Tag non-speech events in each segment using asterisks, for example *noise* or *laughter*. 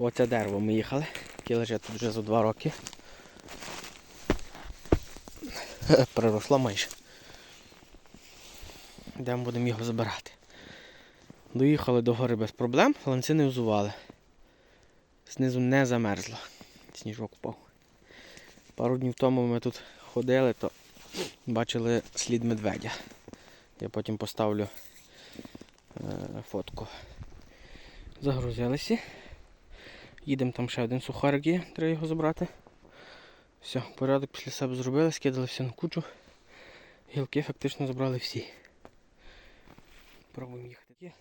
По це дерево ми їхали, яке лежить тут вже за два роки. *laughs* Приросло майже. Йдемо будемо його забирати. Доїхали до гори без проблем, ланці не взували. Знизу не замерзло. Сніжок впав. Пару днів тому ми тут ходили, то бачили слід медведя. Я потім поставлю е, фотку. Загрузилися. Їдемо там ще один сухарик є, треба його забрати. Все, порядок після себе зробили, скидали все на кучу. Гілки фактично забрали всі. Пробуємо їхати.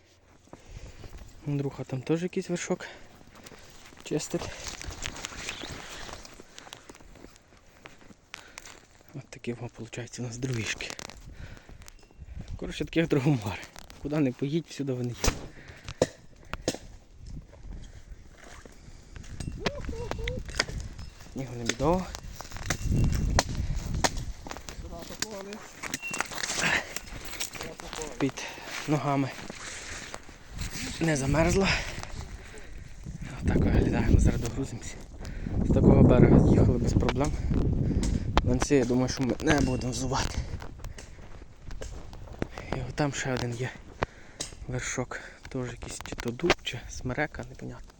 Андрюха там теж якийсь вершок чистить. Ось такі виходить у нас дровішки. Коротше таких дрогомар. Куди не поїдь, всюди вони є. Снігу не бідово. Під ногами не замерзло. Отак виглядаємо, зараз догрузимося. З такого берега з'їхали без проблем. Ланці, я думаю, що ми не будемо взувати. І там ще один є вершок. Теж якийсь чи то дуб, чи смерека, непонятно.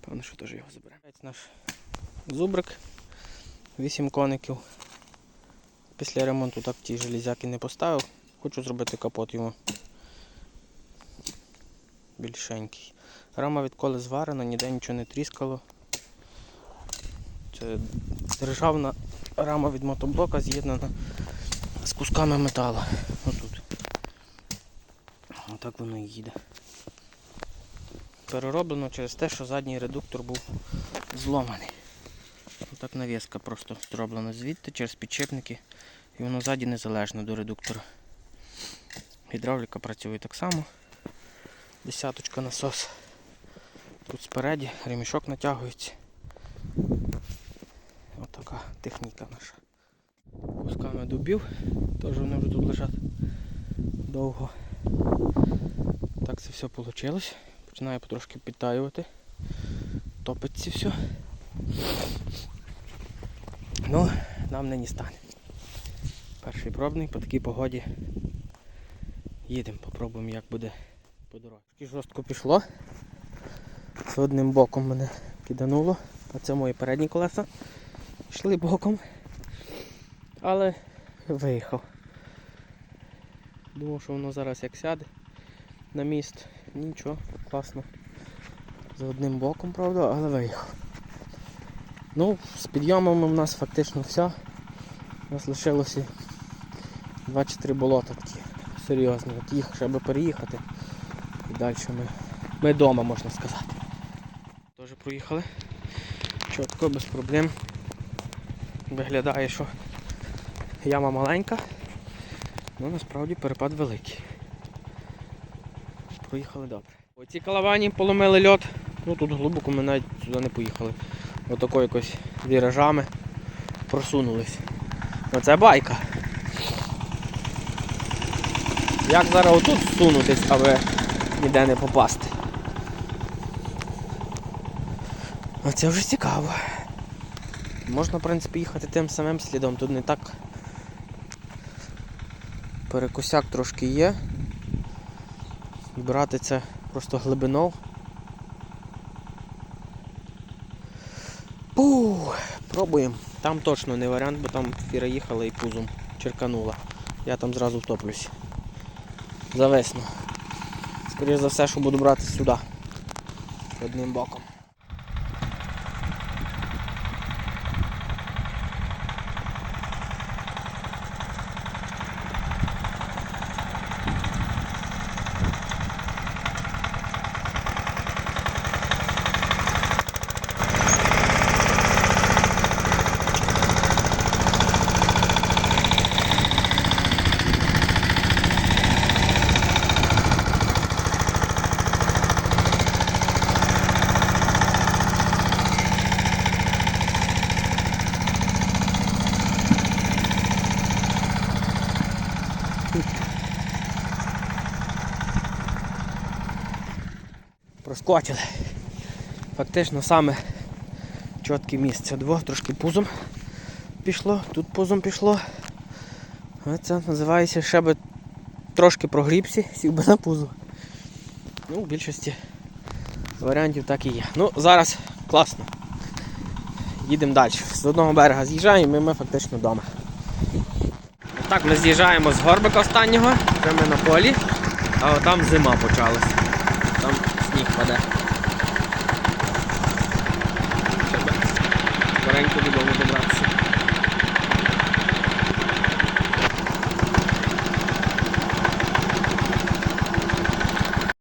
Певно, що теж його заберемо. Наш зубрик. 8 коників. Після ремонту так ті железяки не поставив. Хочу зробити капот йому більшенький. Рама відколи зварена, ніде нічого не тріскало. Це державна рама від мотоблока з'єднана з кусками металу. Отут. Отак воно і їде. Перероблено через те, що задній редуктор був зломаний. Отак навіска просто зроблена звідти через підчепники. І воно ззаді незалежно до редуктора. Гідравліка працює так само. Десяточка насос. Тут спереді ремішок натягується. Отака техніка наша. Кусками дубів, теж вони вже тут лежать довго. Так це все вийшло. Починає потрошки підтаювати. Топиться все. Ну, нам нині стане. Перший пробний по такій погоді. Їдемо, попробуємо як буде по дорозі. Жорстко пішло. З одним боком мене кидануло. Це мої передні колеса. Йшли боком. Але виїхав. Думав, що воно зараз як сяде на міст. Нічого, класно. З одним боком, правда, але виїхав. Ну, з підйомами в нас фактично все. У нас лишилося 2-3 болота такі серйозні. От їх ще би переїхати. І далі ми. Ми вдома, можна сказати. Теж проїхали. Чітко, без проблем. Виглядає, що яма маленька, але насправді перепад великий. Проїхали добре. Оці калавані поломили льот. Ну тут глибоко ми навіть сюди не поїхали. Отако якось віражами просунулись. Оце байка. Як зараз отут сунутись, аби ніде не попасти. Оце вже цікаво. Можна, в принципі, їхати тим самим слідом, тут не так. Перекосяк трошки є. Брати це просто глибиною. Пух, пробуємо. Там точно не варіант, бо там фіра їхала і пузом черканула. Я там зразу втоплюсь. Завесно. Скоріше за все, що буду брати сюди. Одним боком. Проскочили. Фактично саме чітке місце. Двох трошки пузом пішло, тут пузом пішло. Це називається ще би трошки прогрібся, сів би на пузо. Ну, в більшості варіантів так і є. Ну, зараз класно. Їдемо далі. З одного берега з'їжджаємо і ми фактично вдома. Так, ми з'їжджаємо з горбика останнього, вже ми на полі, а там зима почалась. Там сніг паде. Скоренько